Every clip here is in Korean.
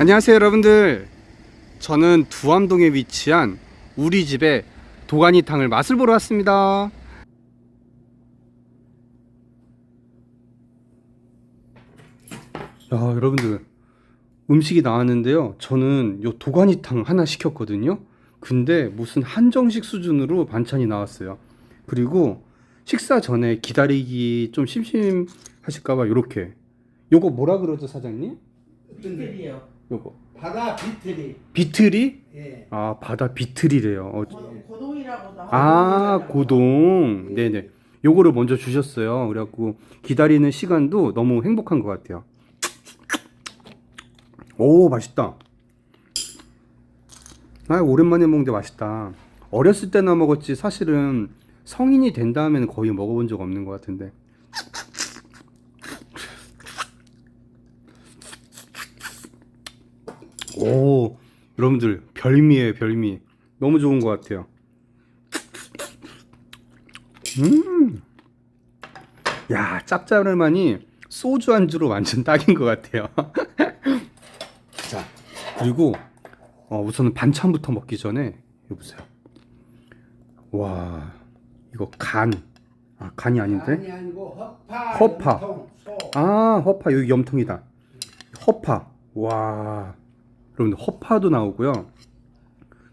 안녕하세요 여러분들. 저는 두암동에 위치한 우리 집에 도가니탕을 맛을 보러 왔습니다. 야 여러분들. 음식이 나왔는데요. 저는 요 도가니탕 하나 시켰거든요. 근데 무슨 한정식 수준으로 반찬이 나왔어요. 그리고 식사 전에 기다리기 좀 심심하실까봐 요렇게. 요거 뭐라 그러죠 사장님? 비틀이요. 요거 바다 비틀이. 비틀이? 예. 아 바다 비틀이래요. 어, 고- 고동이라고도 하고 아 고동. 네네. 요거를 먼저 주셨어요. 그래갖고 기다리는 시간도 너무 행복한 것 같아요. 오 맛있다. 아 오랜만에 먹는데 맛있다. 어렸을 때나 먹었지 사실은 성인이 된 다음에는 거의 먹어본 적 없는 것 같은데. 오 여러분들 별미예요 별미. 너무 좋은 것 같아요. 음. 야, 짭짤하니 소주 안주로 완전 딱인 것 같아요. 자, 그리고 어, 우선은 반찬부터 먹기 전에 이거 보세요. 와, 이거 간. 아, 간이 아닌데? 허파. 허파. 염통, 소. 아, 허파 여기 염통이다. 허파. 와. 여러분들 허파도 나오고요.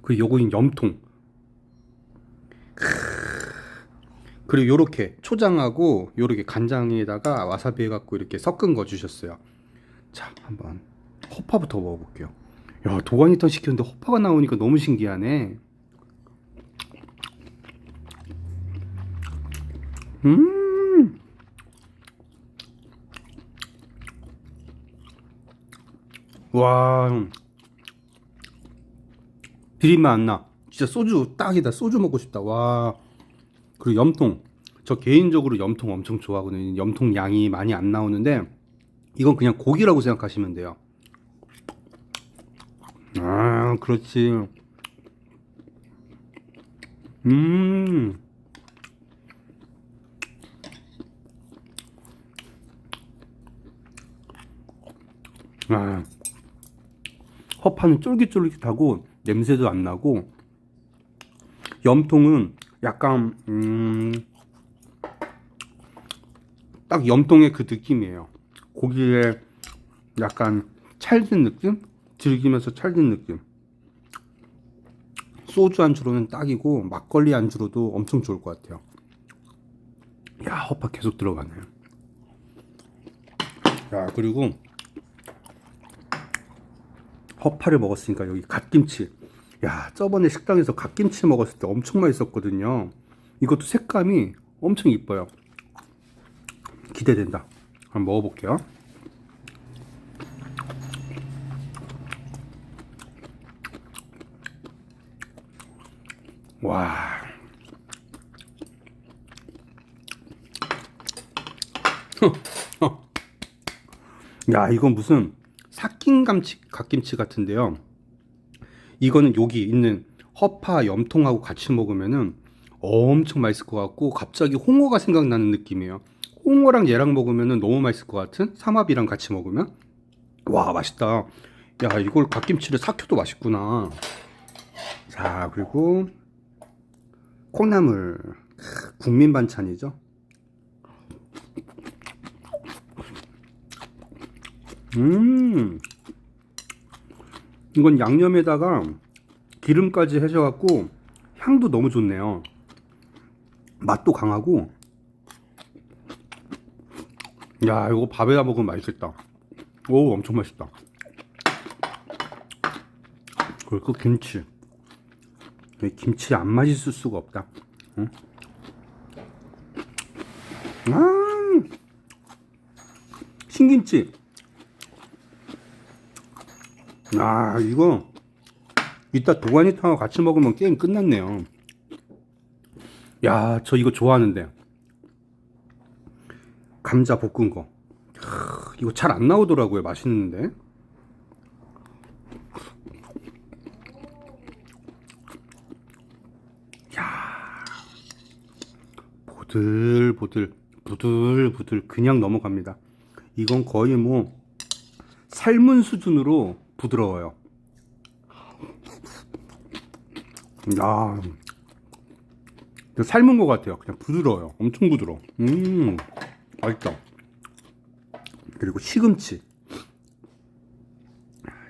그리고 요거는 염통. 그리고 요렇게 초장하고 요렇게 간장에다가 와사비 해갖고 이렇게 섞은 거 주셨어요. 자, 한번 허파부터 먹어볼게요. 야, 도가니탕 시켰는데 허파가 나오니까 너무 신기하네. 음. 와 비린맛 안 나. 진짜 소주 딱이다. 소주 먹고 싶다. 와 그리고 염통. 저 개인적으로 염통 엄청 좋아하거든요. 염통 양이 많이 안 나오는데 이건 그냥 고기라고 생각하시면 돼요. 아 그렇지. 음. 아. 허파는 쫄깃쫄깃하고 냄새도 안 나고 염통은 약간 음, 딱 염통의 그 느낌이에요. 고기에 약간 찰진 느낌, 즐기면서 찰진 느낌. 소주 안주로는 딱이고 막걸리 안주로도 엄청 좋을 것 같아요. 야 허파 계속 들어가네요. 야 그리고 허파를 먹었으니까 여기 갓김치. 야, 저번에 식당에서 갓김치 먹었을 때 엄청 맛있었거든요. 이것도 색감이 엄청 이뻐요. 기대된다. 한번 먹어볼게요. 와. 야, 이건 무슨 삭힌 감치, 갓김치 같은데요. 이거는 여기 있는 허파 염통하고 같이 먹으면은 엄청 맛있을 것 같고 갑자기 홍어가 생각나는 느낌이에요. 홍어랑 얘랑 먹으면은 너무 맛있을 것 같은 삼합이랑 같이 먹으면 와 맛있다. 야 이걸 갓김치를 삭혀도 맛있구나. 자 그리고 콩나물 크, 국민 반찬이죠. 음. 이건 양념에다가 기름까지 해셔갖고 향도 너무 좋네요. 맛도 강하고. 야, 이거 밥에다 먹으면 맛있겠다. 오, 엄청 맛있다. 그리고 김치. 이 김치 안 맛있을 수가 없다. 응? 아, 신김치. 아 이거 이따 도가니탕하고 같이 먹으면 게임 끝났네요. 야 저 이거 좋아하는데. 감자 볶은 거. 크, 이거 잘 안 나오더라고요 맛있는데. 야 보들보들 부들부들 그냥 넘어갑니다. 이건 거의 뭐 삶은 수준으로 부드러워요. 야, 삶은 것 같아요. 그냥 부드러워요. 엄청 부드러워. 음, 맛있다. 그리고 시금치.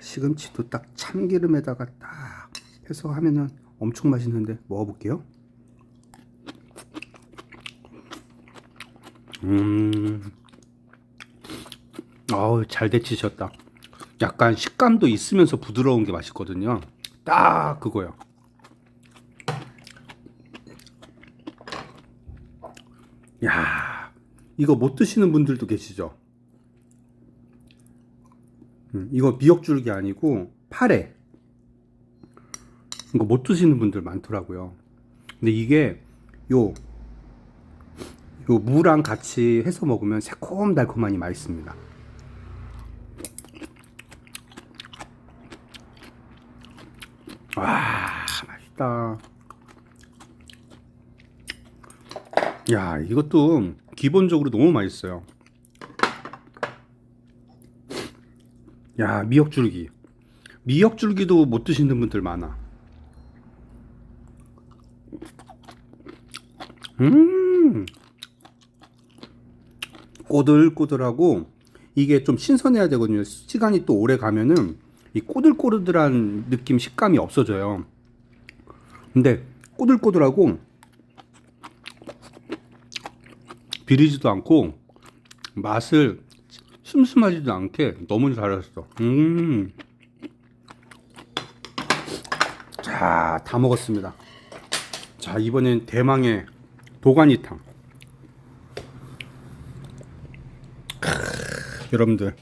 시금치도 딱 참기름에다가 딱 해서 하면은 엄청 맛있는데 먹어볼게요. 음, 어우 잘 데치셨다. 약간 식감도 있으면서 부드러운 게 맛있거든요. 딱 그거요. 야, 이거 못 드시는 분들도 계시죠? 음, 이거 미역줄기 아니고 파래. 이거 못 드시는 분들 많더라고요. 근데 이게 요, 요 무랑 같이 해서 먹으면 새콤달콤하니 맛있습니다. 와, 맛있다. 야, 이것도 기본적으로 너무 맛있어요. 야, 미역줄기. 미역줄기도 못 드시는 분들 많아. 음, 꼬들꼬들하고 이게 좀 신선해야 되거든요. 시간이 또 오래 가면은 이 꼬들꼬들한 느낌 식감이 없어져요. 근데 꼬들꼬들하고 비리지도 않고 맛을 슴슴하지도 않게 너무 잘했어. 음. 자, 다 먹었습니다. 자, 이번엔 대망의 도가니탕. 크, 여러분들.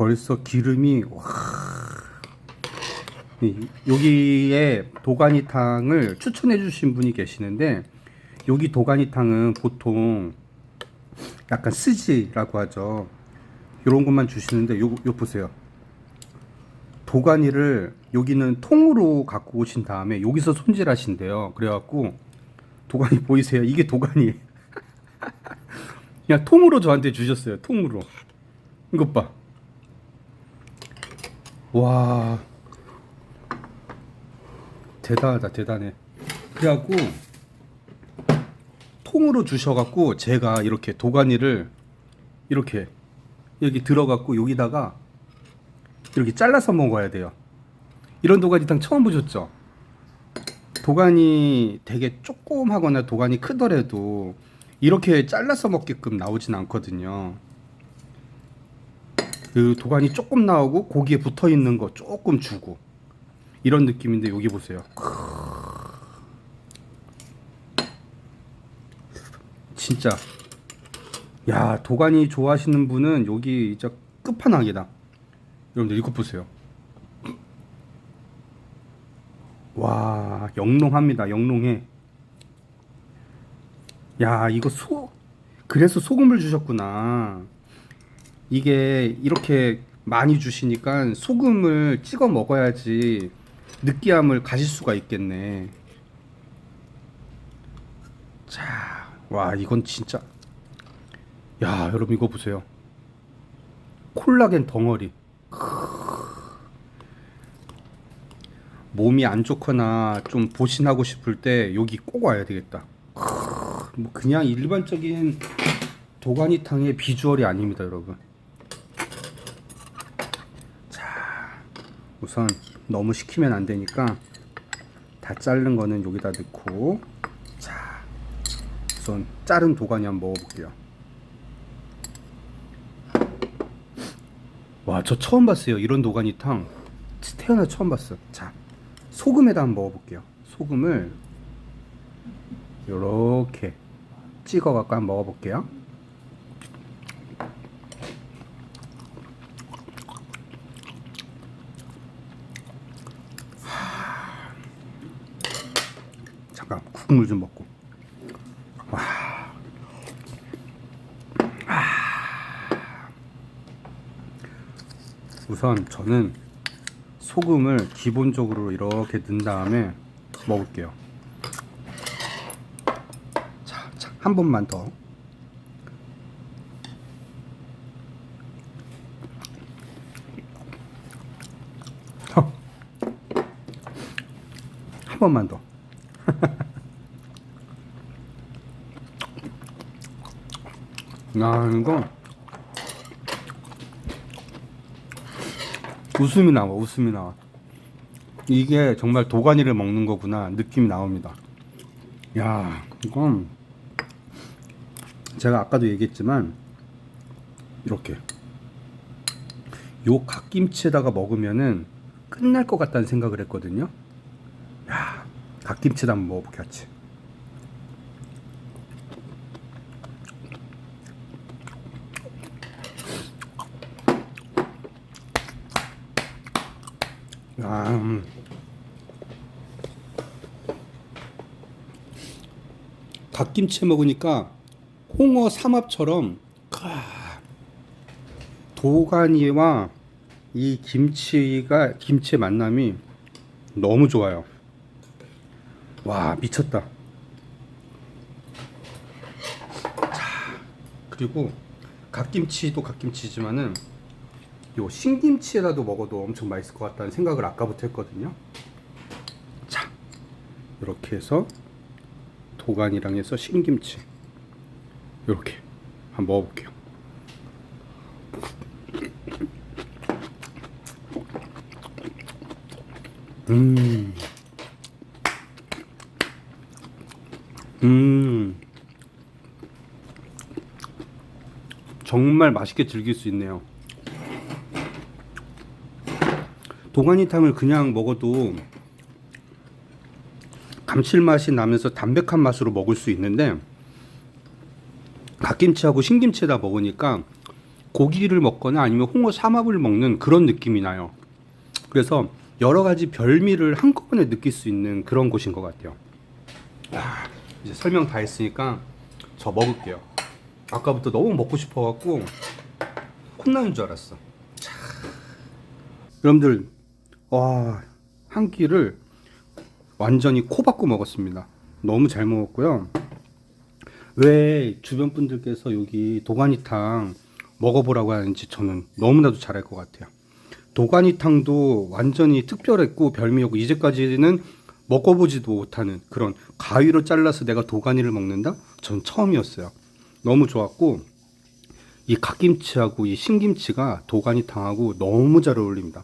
벌써 기름이 와. 이- 여기에 도가니탕을 추천해 주신 분이 계시는데 여기 도가니탕은 보통 약간 스지라고 하죠. 이런 것만 주시는데 요, 요 보세요. 도가니를 여기는 통으로 갖고 오신 다음에 여기서 손질하신대요. 그래갖고 도가니 보이세요? 이게 도가니. 그냥 통으로 저한테 주셨어요. 통으로. 이것 봐. 와. 대단하다, 대단해. 그래갖고 통으로 주셔갖고 제가 이렇게 도가니를 이렇게 여기 들어갖고 여기다가 이렇게 잘라서 먹어야 돼요. 이런 도가니탕 처음 보셨죠? 도가니 되게 조그하거나 도가니 크더라도 이렇게 잘라서 먹게끔 나오진 않거든요. 그 도가니 조금 나오고 고기에 붙어 있는 거 조금 주고 이런 느낌인데 여기 보세요. 진짜 야 도가니 좋아하시는 분은 여기 진짜 끝판왕이다. 여러분들 이거 보세요. 와 영롱합니다. 영롱해. 야 이거 소 그래서 소금을 주셨구나. 이게 이렇게 많이 주시니까 소금을 찍어 먹어야지 느끼함을 가질 수가 있겠네. 자, 와 이건 진짜 야 여러분 이거 보세요. 콜라겐 덩어리. 몸이 안 좋거나 좀 보신하고 싶을 때 여기 꼭 와야 되겠다. 뭐 그냥 일반적인 도가니탕의 비주얼이 아닙니다, 여러분. 자, 우선 너무 식히면 안 되니까 다 자른 거는 여기다 넣고 자, 우선 자른 도가니 한번 먹어볼게요. 와, 저 처음 봤어요. 이런 도가니탕. 태어나 처음 봤어. 자, 소금에다 한번 먹어볼게요. 소금을 요렇게 찍어 갖고 한번 먹어볼게요. 국물 좀 먹고. 와. 아. 우선 저는 소금을 기본적으로 이렇게 넣은 다음에 먹을게요. 자, 자, 한 번만 더. 한 번만 더. 아 이거 웃음이 나와 웃음이 나와. 이게 정말 도가니를 먹는 거구나 느낌이 나옵니다. 야 이건 제가 아까도 얘기했지만 이렇게 요 갓김치에다가 먹으면은 끝날 것 같다는 생각을 했거든요. 야 갓김치도 한번 먹어볼게 같이 음. 갓김치 먹으니까 홍어 삼합처럼 카, 도가니와 이 김치가 김치의 만남이 너무 좋아요. 와 미쳤다. 자 그리고 갓김치도 갓김치지만은 요 신김치에다도 먹어도 엄청 맛있을 것 같다는 생각을 아까부터 했거든요. 자, 이렇게 해서 도간이랑 해서 신김치 이렇게 한번 먹어볼게요. 음, 음, 정말 맛있게 즐길 수 있네요. 도가니탕을 그냥 먹어도 감칠맛이 나면서 담백한 맛으로 먹을 수 있는데 갓김치하고 신김치에다 먹으니까 고기를 먹거나 아니면 홍어 삼합을 먹는 그런 느낌이 나요. 그래서 여러 가지 별미를 한꺼번에 느낄 수 있는 그런 곳인 것 같아요. 아, 이제 설명 다 했으니까 저 먹을게요. 아까부터 너무 먹고 싶어갖고 혼나는 줄 알았어. 여러분들 와, 한 끼를 완전히 코 박고 먹었습니다. 너무 잘 먹었고요. 왜 주변 분들께서 여기 도가니탕 먹어보라고 하는지 저는 너무나도 잘할 것 같아요. 도가니탕도 완전히 특별했고 별미였고 이제까지는 먹어보지도 못하는 그런 가위로 잘라서 내가 도가니를 먹는다? 전 처음이었어요. 너무 좋았고 이 갓김치하고 이 신김치가 도가니탕하고 너무 잘 어울립니다.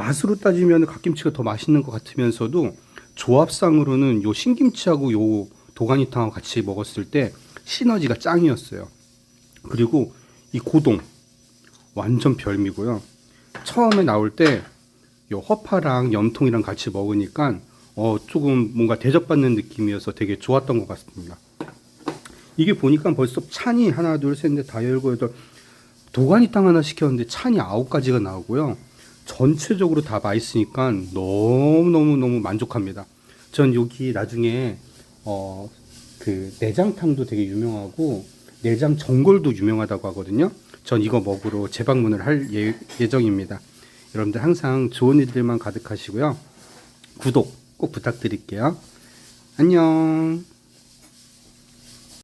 맛으로 따지면 갓김치가 더 맛있는 것 같으면서도 조합상으로는 요 신김치하고 요 도가니탕하고 같이 먹었을 때 시너지가 짱이었어요. 그리고 이 고동 완전 별미고요. 처음에 나올 때 요 허파랑 염통이랑 같이 먹으니까 어 조금 뭔가 대접받는 느낌이어서 되게 좋았던 것 같습니다. 이게 보니까 벌써 찬이 하나 둘 셋 넷 다 열고 여덟 도가니탕 하나 시켰는데 찬이 아홉 가지가 나오고요. 전체적으로 다 맛있으니까 너무너무너무 만족합니다. 전 여기 나중에 어 그 내장탕도 되게 유명하고 내장 전골도 유명하다고 하거든요. 전 이거 먹으러 재방문을 할 예, 예정입니다. 여러분들 항상 좋은 일들만 가득하시고요. 구독 꼭 부탁드릴게요. 안녕.